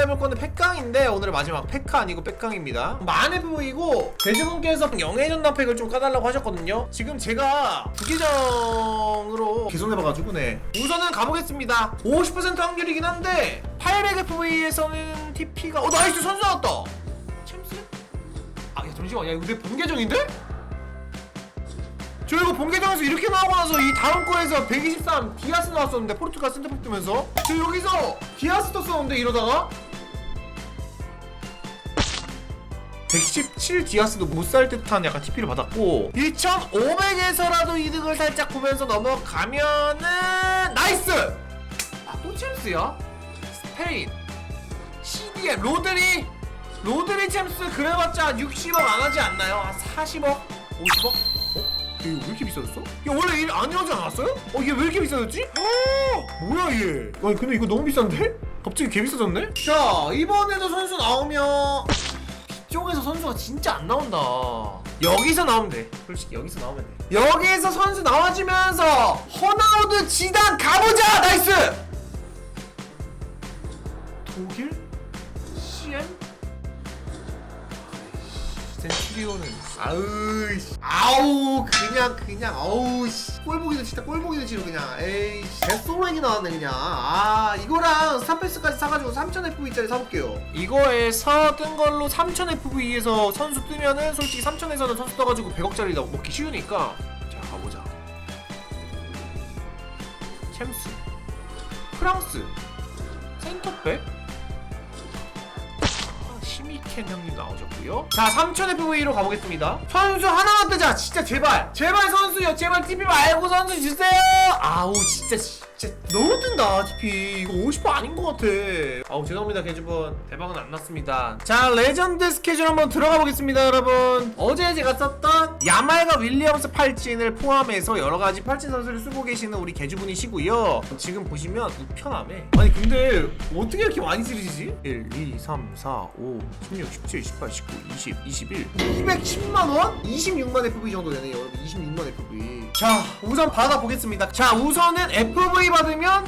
해볼 거는 팩강인데 오늘의 마지막 팩카 아니고 팩강입니다. 만 FV고 대주분께서 영해전당 팩을 좀 까달라고 하셨거든요. 지금 제가 부계정으로 개선해봐가지고 네. 우선은 가보겠습니다. 50% 확률이긴 한데 800FV에서는 TP가 어 나이스! 선수 나왔다! 챔스? 아 야, 잠시만. 야 이거 내 본 계정인데? 저 이거 본 계정에서 이렇게 나오고 나서 이 다음 거에서 123 디아스 나왔었는데 포르투갈 센터백 뜨면서 저 여기서 디아스 떴었는데 이러다가 117 디아스도 못 살 듯한 약간 TP를 받았고 2500에서라도 이득을 살짝 보면서 넘어가면은 나이스! 아 또 챔스야? 스페인 CDM 로드리 로드리 챔스 그래봤자 60억 안 하지 않나요? 한 40억? 50억? 어? 이거 왜 이렇게 비싸졌어? 이거 원래 일 안 이러지 않았어요? 어 이게 왜 이렇게 비싸졌지? 어 뭐야 얘 아니 근데 이거 너무 비싼데? 갑자기 개 비싸졌네? 자 이번에도 선수 나오면 이쪽에서 선수가 진짜 안 나온다 여기서 나오면 돼 솔직히 여기서 나오면 돼 여기에서 선수 나와주면서 호나우드 지단 가보자 나이스 독일? CM? 센츄리온은 아우 씨. 아우 그냥 그냥 아우 씨. 꼴 보기도 진짜 꼴 보기도 싫어 그냥. 에이 개쏘레기 나왔네 그냥. 아 이거랑 스타패스까지 사가지고 3000FV짜리 사볼게요. 이거에서 뜬 걸로 3000FV에서 선수 뜨면은 솔직히 3000에서는 선수 떠가지고 100억짜리 먹기 쉬우니까. 자 가보자. 챔스. 프랑스. 센터백 켄 형님 나오셨고요. 자, 3000 FV로 가보겠습니다. 선수 하나만 뜨자. 진짜 제발. 제발 선수요. 제발 TP 말고 선수 주세요. 아우 진짜 너무 뜬다 TP. 이거 50% 아닌 것 같아. 아우 죄송합니다 개주분. 대박은 안 났습니다. 자, 레전드 스케줄 한번 들어가 보겠습니다, 여러분. 어제 제가 썼던 야말과 윌리엄스 팔진을 포함해서 여러 가지 팔진 선수를 쓰고 계시는 우리 개주분이시고요. 지금 보시면 우편함에 아니 근데 어떻게 이렇게 많이 쓰시지? 1, 2, 3, 4, 5, 16, 17, 18, 19, 20, 21 210만 원? 26만 FV 정도 되네요 여러분 26만 FV 자 우선 받아보겠습니다 자 우선은 FV 받으면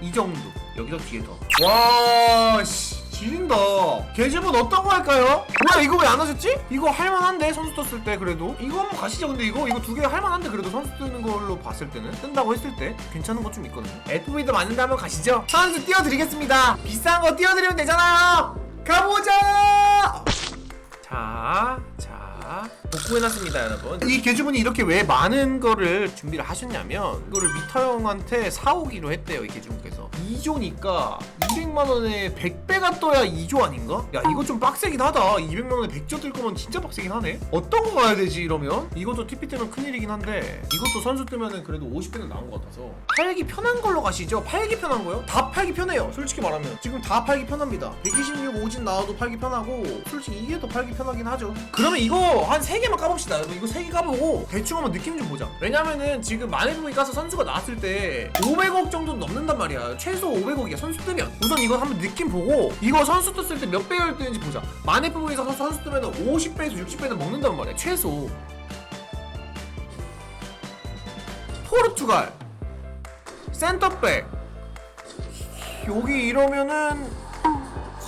이 정도. 여기서 뒤에 더 와 씨 지린다. 계집은 어떤 거 할까요? 뭐야 이거 왜 안 하셨지? 이거 할만한데 선수 떴을 때 그래도? 이거 한번 가시죠 근데 이거? 이거 두 개 할만한데 그래도 선수 뜨는 걸로 봤을 때는? 뜬다고 했을 때? 괜찮은 것 좀 있거든요. FV도 맞는데 한번 가시죠. 선수 띄워드리겠습니다. 비싼 거 띄워드리면 되잖아요. 가보자! 자, 자, 복구해놨습니다, 여러분. 이 개주분이 이렇게 왜 많은 거를 준비를 하셨냐면, 이거를 미터 형한테 사오기로 했대요, 이 개주분께서. 2조니까 200만원에 100배가 떠야 2조 아닌가? 야, 이거 좀 빡세긴 하다. 200만원에 100조 뜰 거면 진짜 빡세긴 하네. 어떤 거 가야 되지, 이러면? 이것도 TP 뜨면 큰일이긴 한데, 이것도 선수 뜨면은 그래도 50배는 나온 것 같아서. 팔기 편한 걸로 가시죠. 팔기 편한 거요? 다 팔기 편해요, 솔직히 말하면. 지금 다 팔기 편합니다. 126 오진 나와도 팔기 편하고, 솔직히 이게 더 팔기 편하긴 하죠. 그러면 이거 한 3개 만 까봅시다. 이거 3개 까보고 대충 한번 느낌 좀 보자. 왜냐면은 지금 마네부이 가서 선수가 나왔을 때 500억 정도 넘는단 말이야. 최소 500억이야 선수 뜨면. 우선 이거 한번 느낌 보고 이거 선수 떴을 때 몇 배열 뜨는지 보자. 마네부이에서 선수, 선수 뜨면 50배에서 60배는 먹는단 말이야. 최소. 포르투갈 센터백 여기 이러면은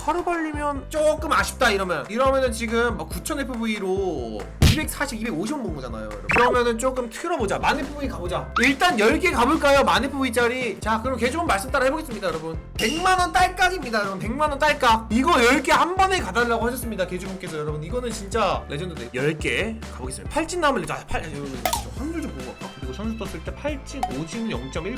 카르발리면 조금 아쉽다 이러면 이러면은 지금 뭐9000 FV로 240, 250원 본 거잖아요 여러분. 그러면은 조금 틀어보자. 만 FV 가보자. 일단 10개 가볼까요? 만 FV짜리? 자 그럼 개조원 말씀 따라 해보겠습니다 여러분. 100만원 딸깍입니다 여러분. 100만원 딸깍. 이거 10개 한 번에 가달라고 하셨습니다 개주분께서 여러분. 이거는 진짜 레전드네 10개 가보겠습니다. 팔진 나오면 자, 팔, 여러분, 저 확률 좀 보고 갈까? 선수 떴을 때 팔진, 오진 0.1%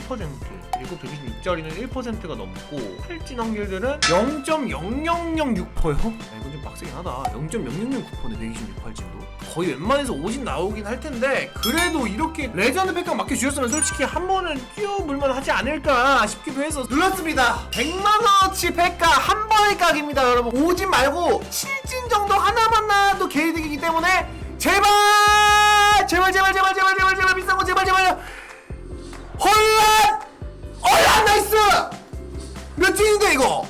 그리고 126짜리는 1%가 넘고 팔진 확률들은 0.0006%요? 야, 이건 좀 빡세긴 하다. 0.0069%네 126 팔진도. 거의 웬만해서 오진 나오긴 할 텐데 그래도 이렇게 레전드 백각 맡겨주셨으면 솔직히 한 번은 뛰어물만 하지 않을까 싶기도 해서 눌렀습니다. 100만원어치 백각 한 번의 각입니다 여러분. 오진 말고 7진 정도 하나만 나와도 개이득이기 때문에 제발 제발 제발 제발 헐란 헐란 나이스 몇 진인데 이거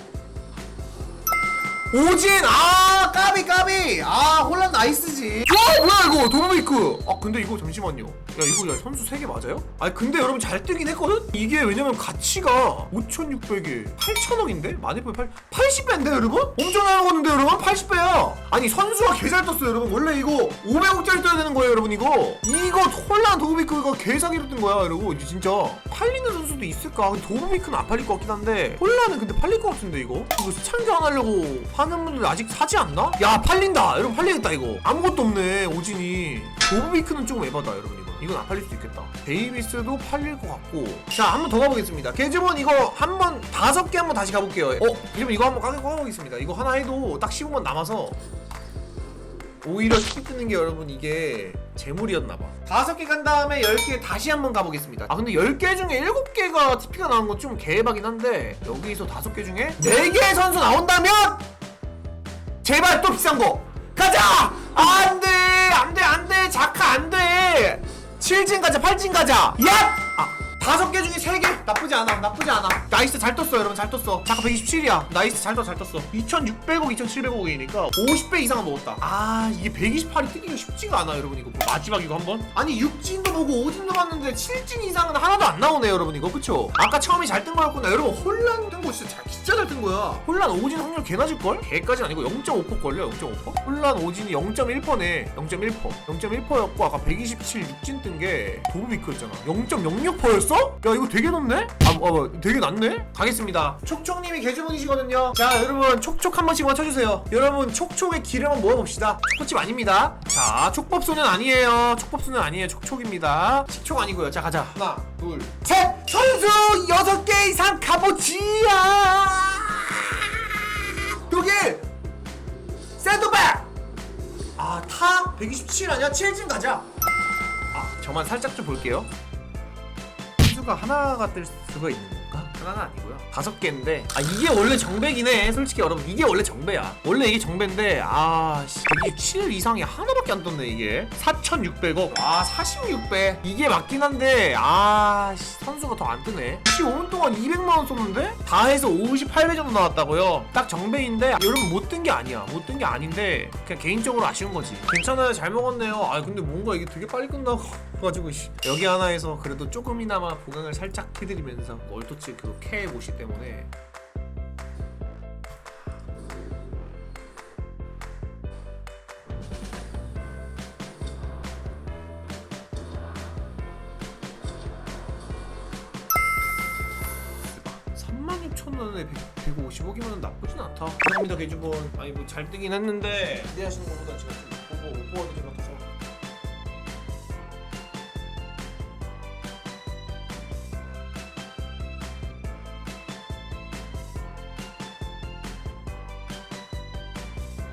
오진 아아 까비 까비 아 홀란 나이스지 와 뭐야 이거 도로메이크 아 근데 이거 잠시만요 야 이거 야 선수 3개 맞아요? 아니 근데 여러분 잘 뜨긴 했거든? 이게 왜냐면 가치가 5,600에 8,000원인데? 마네포에 8 80배인데 여러분? 엄청 나오는데 여러분? 80배야 아니 선수가 개 잘 떴어요 여러분. 원래 이거 500억짜리 떠야 되는 거예요 여러분 이거. 이거 홀란 도로메이크가 개사기로 뜬 거야 여러분. 진짜 팔리는 선수도 있을까? 도로메이크는 안 팔릴 것 같긴 한데 홀란은 근데 팔릴 것 같은데 이거? 이거 수창 교환하려고 하는 분들 아직 사지 않나? 야 팔린다! 여러분 팔리겠다 이거. 아무것도 없네 오진이. 도로메이크는 조금 에바다 여러분 이거 이건 안 팔릴 수도 있겠다. 데이비스도 팔릴 것 같고. 자 한 번 더 가보겠습니다. 개즈본 이거 한 번 다섯 개 한 번 다시 가볼게요. 어? 그러면 이거 한번 가보겠습니다. 이거 하나 해도 딱 15번 남아서 오히려 TP 뜨는 게 여러분 이게 재물이었나봐. 다섯 개 간 다음에 열 개 다시 한번 가보겠습니다. 아 근데 열 개 중에 일곱 개가 TP가 나온 건 좀 개박이긴 한데 여기서 다섯 개 중에 네 개의 선수 나온다면 제발 또 비싼 거. 가자! 안돼! 안돼! 안돼! 자카 안돼 7진 가자 8진 가자. 얍! 아, 다섯 개 중에 세개 나쁘지 않아. 나쁘지 않아. 나이스 잘 떴어 여러분. 잘 떴어. 자카 127이야. 나이스 잘 떴어 잘 떴어. 2600억 2700억이니까 50배 이상은 먹었다. 아 이게 128이 뜨기가 쉽지가 않아 여러분 이거. 뭐 마지막 이거 한번? 아니 6진도 보고 5진도 봤는데 7진 이상은 하나도 안 나오네 여러분 이거. 그쵸? 아까 처음에 잘 뜬 거였구나. 여러분 혼란 뜬거 진짜 잘, 진짜 잘 뜬 거야. 혼란 5진 확률 개 낮을걸? 개까지는 아니고 0.5% 걸려 0.5% 혼란 5진이 0.1%네. 0.1% 0.1%였고 아까 127 6진 뜬 게 도루비크였잖아. 0.06%였어? 야 이거 되게 높네? 아, 어, 되게 낮네? 가겠습니다. 촉촉님이 개주분이시거든요. 자 여러분 촉촉 한 번씩만 쳐주세요. 여러분 촉촉의 기름 한번 모아봅시다. 촉집 아닙니다. 자 촉법소는 아니에요. 촉법소는 아니에요. 촉촉입니다. 식촉 아니고요. 자 가자. 하나 둘 셋! 선수 여섯 개 이상 가보지야! 독일 샌드백! 아 타 127 아니야? 7진 가자. 아 저만 살짝 좀 볼게요 선수가 하나가 뜰 수가 있는 건가? 하나는 아니고요. 다섯 개인데. 아 이게 원래 정배기네 솔직히 여러분. 이게 원래 정배야. 원래 이게 정배인데 아씨. 127 이상이 하나밖에 안 떴네 이게. 4,600억. 아 46배 이게 맞긴 한데 아 씨, 선수가 더 안 뜨네. 15분 동안 200만원 썼는데? 다 해서 58배 정도 나왔다고요. 딱 정배인데 여러분 못 뜬 게 아니야. 못 뜬 게 아닌데 그냥 개인적으로 아쉬운 거지. 괜찮아요. 잘 먹었네요. 아 근데 뭔가 이게 되게 빨리 끝나고 가지고 씨. 여기 하나에서 그래도 조금이나마 보강을 살짝 해드리면서 얼토치 그캐 모시 때문에 삼만 6천 원에 150억이면 나쁘진 않다. 감사합니다 개주본. 아니 뭐 잘 뜨긴 했는데 기대하시는 것보다 제가 좀 보고 못 보아도 제가 더